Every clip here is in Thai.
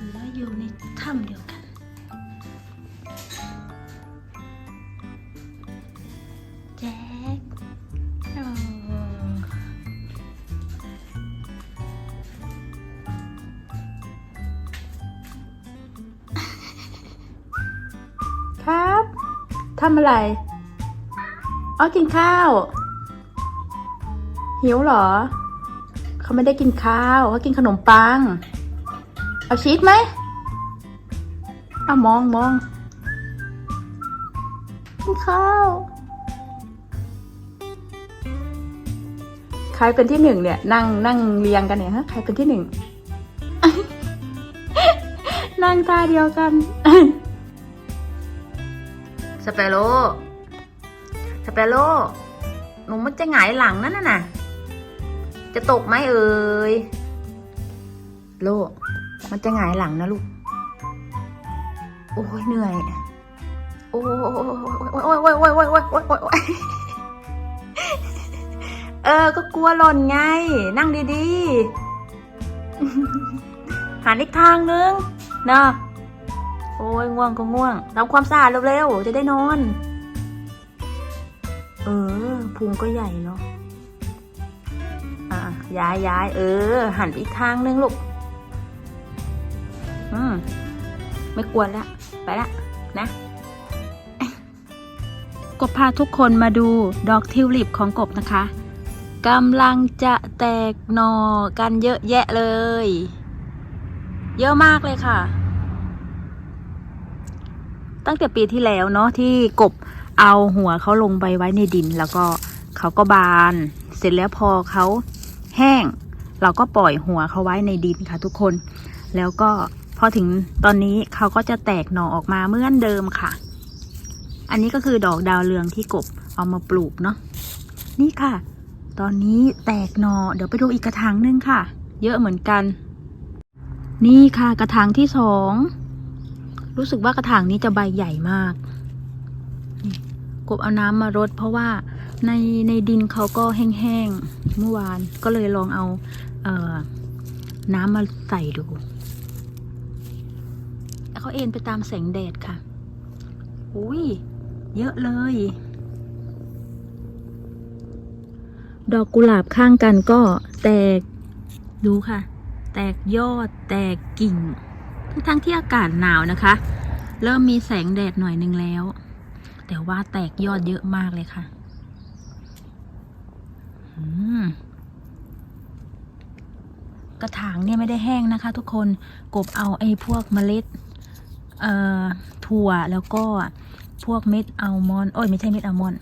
สืออยู่ในถ้ำเดียวกัน แจ็คโอ้ครับทำอะไรอ๋อกินข้าว หิวเหรอ เขาไม่ได้กินข้าวเขากินขนมปัง เอาชีสไหมเอามองมองกินข้าวใครเป็นที่หนึ่งเนี่ย นั่งนั่งเรียงกันเนี่ยฮะใครเป็นที่หนึ่งนั่งตาเดียวกัน สเปโร่สเปโร่หนูมันจะหงายหลังนั่นน่ะนะจะตกไหมเอ่ยโล มันจะหงายหลังนะลูก โอ้ยเหนื่อย โอ้ยโอ้ยโอ้ยโอ้ยโอ้ยโอ้ยโอ้ยโอ้ยโอ้ยเออ ก็กลัวหล่นไง นั่งดีๆ หันอีกทางนึงนะโอ้ยง่วงก็ง่วงทำความสะอาดเร็วๆ จะได้นอน เออพุงก็ใหญ่เนาะอะย้ายย้ายเออ หันอีกทางนึงลูก อืมไม่กวนละ ไปละ นะ กบพาทุกคนมาดูดอกทิวลิปของกบนะคะกำลังจะแตกหน่อกันเยอะแยะเลย เยอะมากเลยค่ะ ตั้งแต่ปีที่แล้วเนาะที่กบเอาหัวเขาลงไปไว้ในดิน แล้วก็เขาก็บาน เสร็จแล้วพอเขาแห้ง เราก็ปล่อยหัวเขาไว้ในดินค่ะทุกคน แล้วก็ พอถึงตอนนี้เขาก็จะแตกหน่อออกมาเหมือนเดิมค่ะ อันนี้ก็คือดอกดาวเรืองที่กบเอามาปลูกเนาะนี่ค่ะ ตอนนี้แตกหน่อเดี๋ยวไปดูอีกกระถางหนึงค่ะ เยอะเหมือนกัน นี่ค่ะกระถางที่สองรู้สึกว่ากระถางนี้จะใบใหญ่มากกบเอาน้ำมารดเพราะว่าในในดินเขาก็แห้งๆเมื่อวานก็เลยลองเอาเออน้ำมาใส่ดู เขาเอ็นไปตามแสงแดดค่ะ อุ้ย เยอะเลย ดอกกุหลาบข้างกันก็แตก ดูค่ะ แตกยอด แตกกิ่ง ทั้งๆที่อากาศหนาวนะคะ เริ่มมีแสงแดดหน่อยนึงแล้ว แต่ว่าแตกยอดเยอะมากเลยค่ะอืมกระถางเนี่ยไม่ได้แห้งนะคะทุกคน กบเอาไอ้พวกเมล็ดเอ่อ ถั่วแล้วก็พวกเม็ดอัลมอนด์โอ้ยไม่ใช่เม็ดอัลมอนด์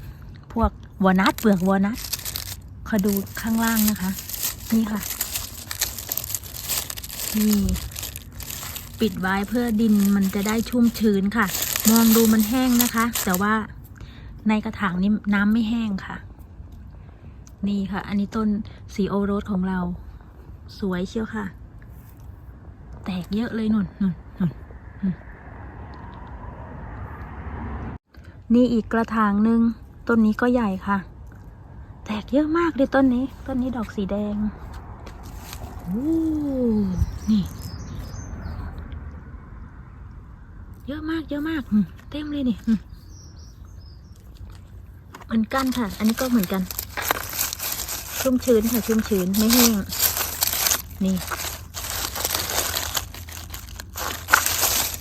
พวกวอนัทเปลือกวอนัทขอดูข้างล่างนะคะ นี่ค่ะ นี่ ปิดไว้เพื่อดินมันจะได้ชุ่มชื้นค่ะ มองดูมันแห้งนะคะ แต่ว่าในกระถางนี้น้ำไม่แห้งค่ะ นี่ค่ะ อันนี้ต้นสีโอโรสของเรา สวยเชียวค่ะ แตกเยอะเลยนุ่นนุ่นนุ่นนุ่น นี่อีกกระถางหนึ่งต้นนี้ก็ใหญ่ค่ะ แตกเยอะมากเลยต้นนี้ ต้นนี้ดอกสีแดงโอ้นี่ เยอะมากเยอะมากเต็มเลยนี่เหมือนกันค่ะ อันนี้ก็เหมือนกัน ชุ่มชื้นค่ะ ชุ่มชื้นไม่แห้ง นี่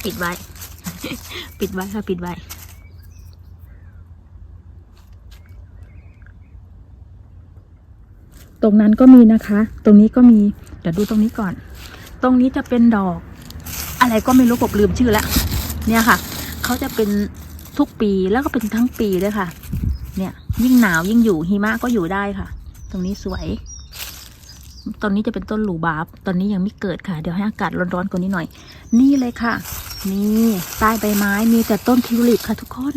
ปิดไว้ ปิดไว้ค่ะ ปิดไว้ ตรงนั้นก็มีนะคะ ตรงนี้ก็มี เดี๋ยวดูตรงนี้ก่อน ตรงนี้จะเป็นดอก อะไรก็ไม่รู้กบลืมชื่อแล้วเนี่ยค่ะ เขาจะเป็นทุกปีแล้วก็เป็นทั้งปีด้วยค่ะ เนี่ย ยิ่งหนาวยิ่งอยู่หิมะก็อยู่ได้ค่ะ ตรงนี้สวย ตอนนี้จะเป็นต้นหลูบาบตอนนี้ยังไม่เกิดค่ะ เดี๋ยวให้อากาศร้อนๆกว่านี้หน่อย นี่เลยค่ะ นี่ใต้ใบไม้มีแต่ต้นทิวลิปค่ะ ทุกคน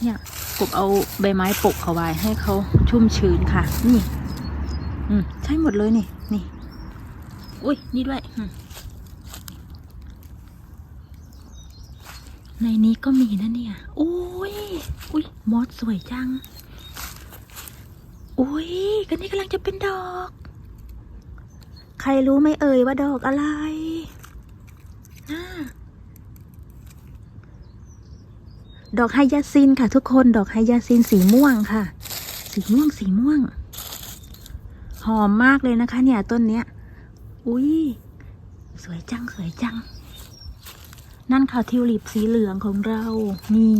เนี่ยกบเอาใบไม้ปกเขาไว้ให้เขาชุ่มชื้นค่ะ นี่ อืมใช่หมดเลยนี่ นี่ อุ้ย นี่ด้วย ในนี้ก็มีนะเนี่ย อุ้ย อุ้ย มอสสวยจัง อุ้ยกันนี้กำลังจะเป็นดอก ใครรู้ไหมเอ่ยว่าดอกอะไรดอกไฮยาซินค่ะทุกคน ดอกไฮยาซินสีม่วงค่ะ สีม่วง สีม่วง หอมมากเลยนะคะ เนี่ยต้นเนี้ย อุ้ยสวยจังสวยจัง นั่นค่ะทิวลิปสีเหลืองของเรา นี่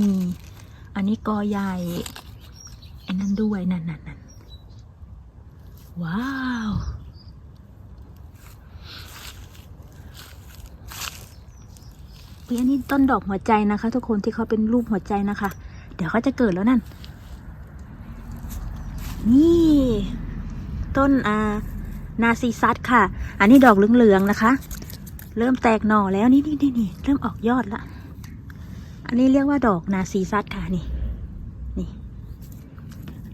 อันนี้กอใหญ่ไอ้นั่นด้วยนั่นนั่นนั่นว้าวอีอันนี้ต้นดอกหัวใจนะคะ ทุกคนที่เขาเป็นรูปหัวใจนะคะ เดี๋ยวเขาจะเกิดแล้วนั่น ต้นอานาซีซัสค่ะ อันนี้ดอกเหลืองๆนะคะ เริ่มแตกหน่อแล้วนี่นี่นี่เริ่มออกยอดละ อันนี้เรียกว่าดอกนาซีซัสค่ะนี่นี่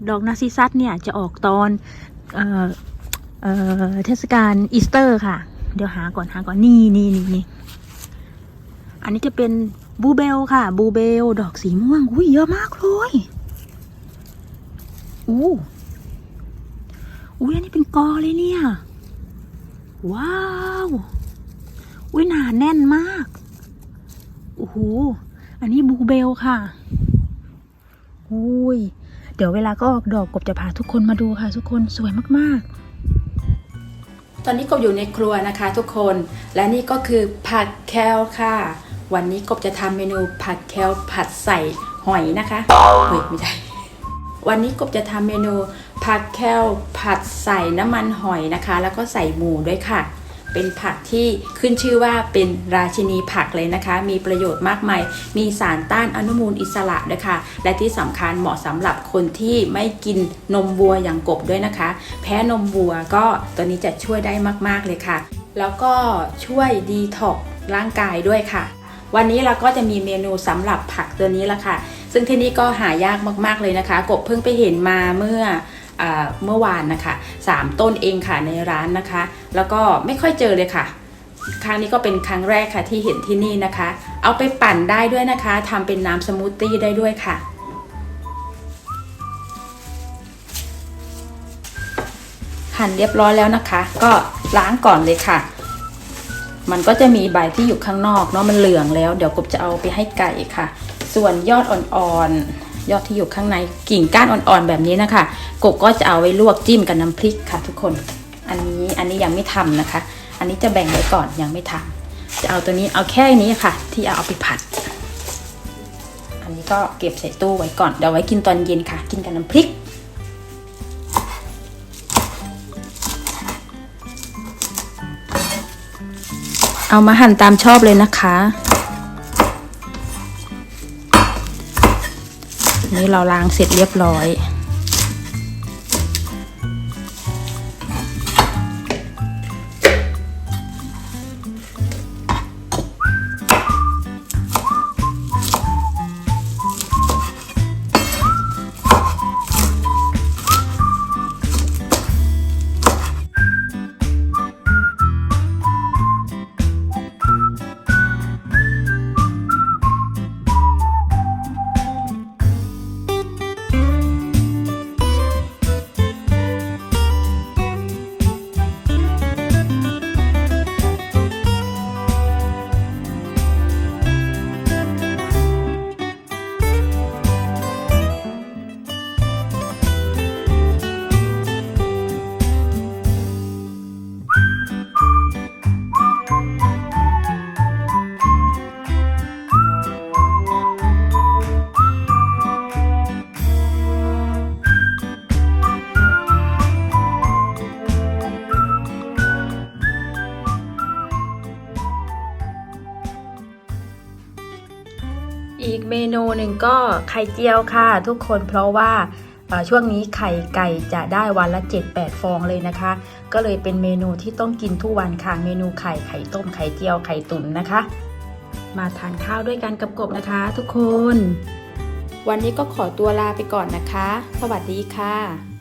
ดอกนาซีซัสเนี่ยจะออกตอนเอ่อเอ่อเทศกาลอีสเตอร์ค่ะ เดี๋ยวหาก่อนหาก่อนนี่นี่นี่นี่อันนี้จะเป็นบูเบลค่ะบูเบล ดอกสีม่วงอุ้ยเยอะมากเลยอู้ อุ้ยอันนี้เป็นกอเลยเนี่ย ว้าว อุ้ยหนาแน่นมาก โอ้โห อันนี้บูเบลค่ะอุ้ย เดี๋ยวเวลาก็ออกดอกกบจะพาทุกคนมาดูค่ะทุกคนสวยมากๆตอนนี้กบอยู่ในครัวนะคะทุกคน และนี่ก็คือผัดแคลค่ะ วันนี้กบจะทำเมนูผัดแคลผัดใส่หอยนะคะเฮ้ยไม่ได้วันนี้กบจะทำเมนู ผัดแคลผัดใส่น้ำมันหอยนะคะ แล้วก็ใส่หมูด้วยค่ะ เป็นผักที่ขึ้นชื่อว่าเป็นราชินีผักเลยนะคะ มีประโยชน์มากมาย มีสารต้านอนุมูลอิสระด้วยค่ะ และที่สำคัญเหมาะสำหรับคนที่ไม่กินนมวัวอย่างกบด้วยนะคะ แพ้นมวัวก็ตัวนี้จะช่วยได้มากๆเลยค่ะ แล้วก็ช่วยดีท็อกซ์ร่างกายด้วยค่ะ วันนี้เราก็จะมีเมนูสำหรับผักตัวนี้ละค่ะ ซึ่งที่นี่ก็หายากมากๆเลยนะคะ กบเพิ่งไปเห็นมาเมื่อ เมื่อวานนะคะสามต้นเองค่ะในร้านนะคะ แล้วก็ไม่ค่อยเจอเลยค่ะ ครั้งนี้ก็เป็นครั้งแรกค่ะที่เห็นที่นี่นะคะ เอาไปปั่นได้ด้วยนะคะทำเป็นน้ำสมูทตี้ได้ด้วยค่ะหั่นเรียบร้อยแล้วนะคะ ก็ล้างก่อนเลยค่ะ มันก็จะมีใบที่อยู่ข้างนอกเนาะมันเหลืองแล้ว เดี๋ยวกบจะเอาไปให้ไก่ค่ะ ส่วนยอดอ่อนๆ ยอดที่อยู่ข้างในกิ่งก้านอ่อนๆแบบนี้นะคะ กบก็จะเอาไว้ลวกจิ้มกับน้ำพริกค่ะ ทุกคน อันนี้อันนี้ยังไม่ทำนะคะ อันนี้จะแบ่งไว้ก่อนยังไม่ทำจะเอาตัวนี้เอาแค่นี้ค่ะ ที่เอาไปผัด อันนี้ก็เก็บใส่ตู้ไว้ก่อนเดี๋ยวไว้กินตอนเย็นค่ะ กินกับน้ำพริกเอามาหั่นตามชอบเลยนะคะ นี่เราล้างเสร็จเรียบร้อย นูหนึ่งก็ไข่เจียวค่ะ ทุกคนเพราะว่าช่วงนี้ไข่ไก่จะได้วันละ 7-8 ฟองเลยนะคะ ก็เลยเป็นเมนูที่ต้องกินทุกวันค่ะ เมนูไข่ไข่ต้มไข่เจียวไข่ตุ๋นนะคะ มาทานข้าวด้วยกันกับกบนะคะ ทุกคน วันนี้ก็ขอตัวลาไปก่อนนะคะ สวัสดีค่ะ